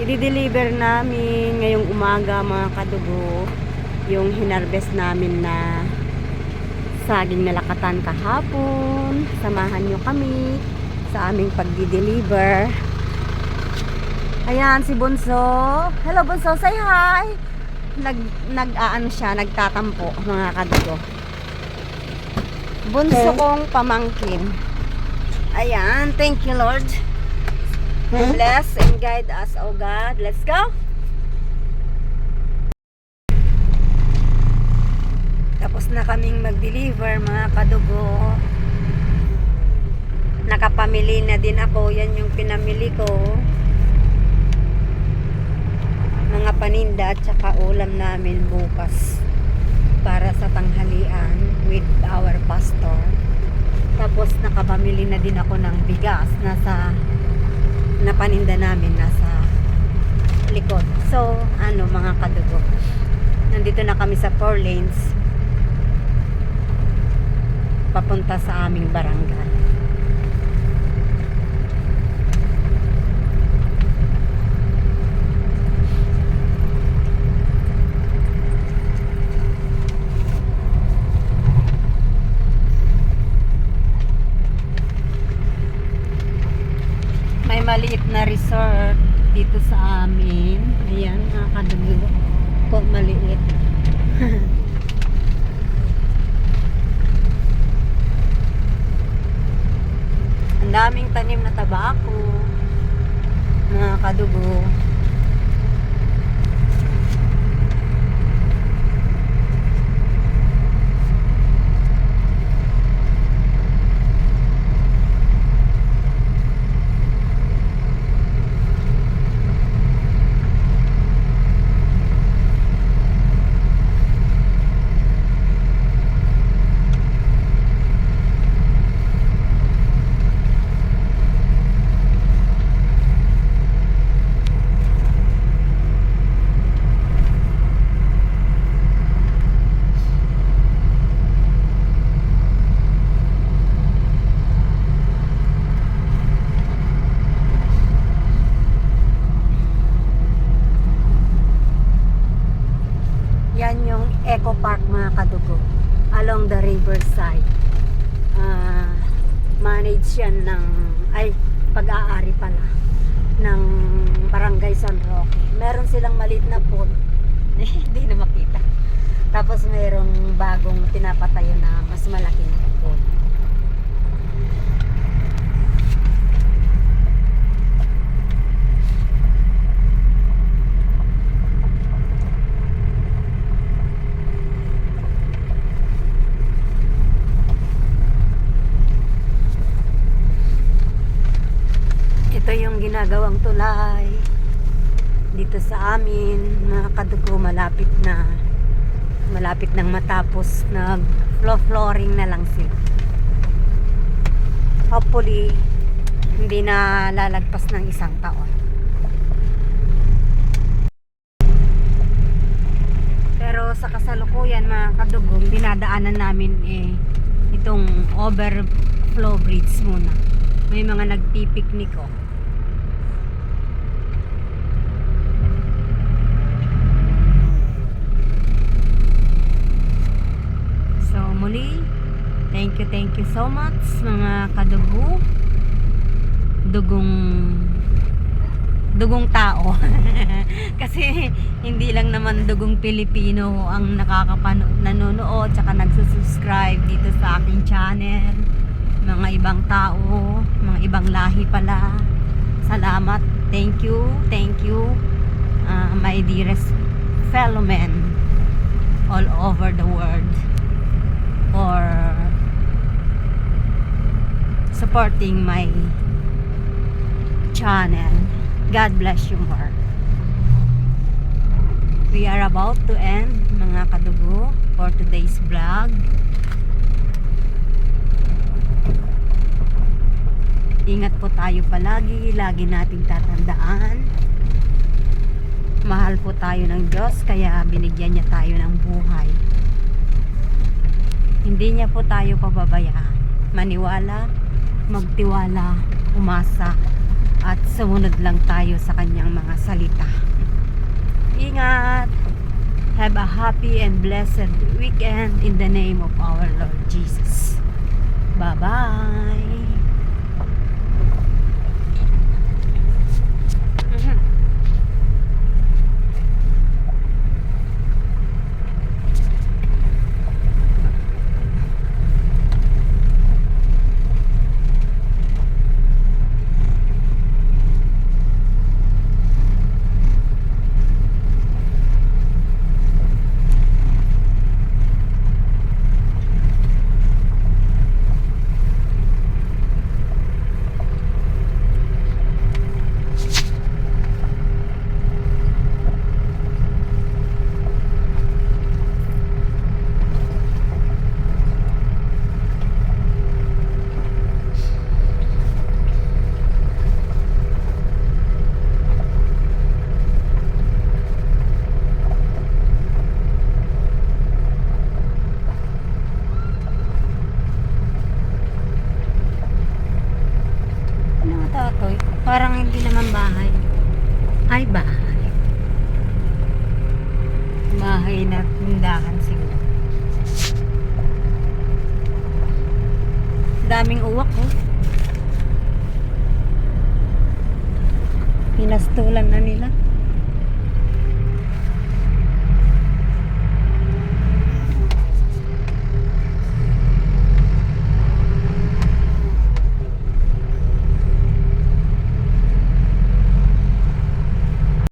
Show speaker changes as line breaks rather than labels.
i-deliver namin ngayong umaga mga kadugo yung hinarvest namin na saging na lakatan kahapon. Samahan nyo kami sa aming pagdi-deliver. Ayan, si Bunso. Hello, Bunso. Say hi. Nag, nag, aano siya, nagtatampo, mga kadugo. Bunso kong pamangkin. Ayan, thank you, Lord. Bless and guide us, oh God. Let's go. Tapos na kaming mag-deliver, mga kadugo. Nakapamili na din ako. Yan yung pinamili ko. Mga paninda at saka ulam namin bukas para sa tanghalian with our pastor. Tapos nakapamili na din ako ng bigas nasa na paninda namin nasa likod. So, ano mga kadugo. Nandito na kami sa four lanes papunta sa aming barangay. May maliit na resort dito sa amin. Ayan, mga kadugo. Po, maliit. Ang daming tanim na tabako. Mga kadugo. Yan yung Eco Park mga kadugo. Along the riverside. Ah, manage yan ng, ay, pag-aari pala ng Barangay San Roque. Meron silang maliit na pool. Hindi na makita. Tapos merong bagong pinapatayo na mas malaking pool. Ito yung ginagawang tulay dito sa amin. Mga kadugo malapit na. Malapit nang matapos. Nag floor flooring na lang sila. Hopefully hindi na lalagpas ng isang taon. Pero sa kasalukuyan mga kadugong dinadaanan namin eh itong overflow bridge muna. May mga nagpipiknik oh So muli, thank you, so much mga kadugo. Dugong dugong tao. Kasi hindi lang naman dugong Pilipino ang nakakapanood, nanonood, tsaka nagsusubscribe dito sa aking channel. Mga ibang tao, mga ibang lahi pala. Salamat. Thank you, thank you, uh, my dearest fellow men all over the world for supporting my channel. God bless you more. We are about to end mga kadugo for today's vlog. Ingat po tayo palagi, lagi nating tatandaan. Mahal po tayo ng Diyos kaya binigyan niya tayo ng buhay. Hindi niya po tayo pababayaan. Maniwala, magtiwala, umasa, at sumunod lang tayo sa kanyang mga salita. Ingat! Have a happy and blessed weekend in the name of our Lord Jesus. Bye-bye! Mhm. Ano nga to, Parang hindi naman bahay. Ay, bahay.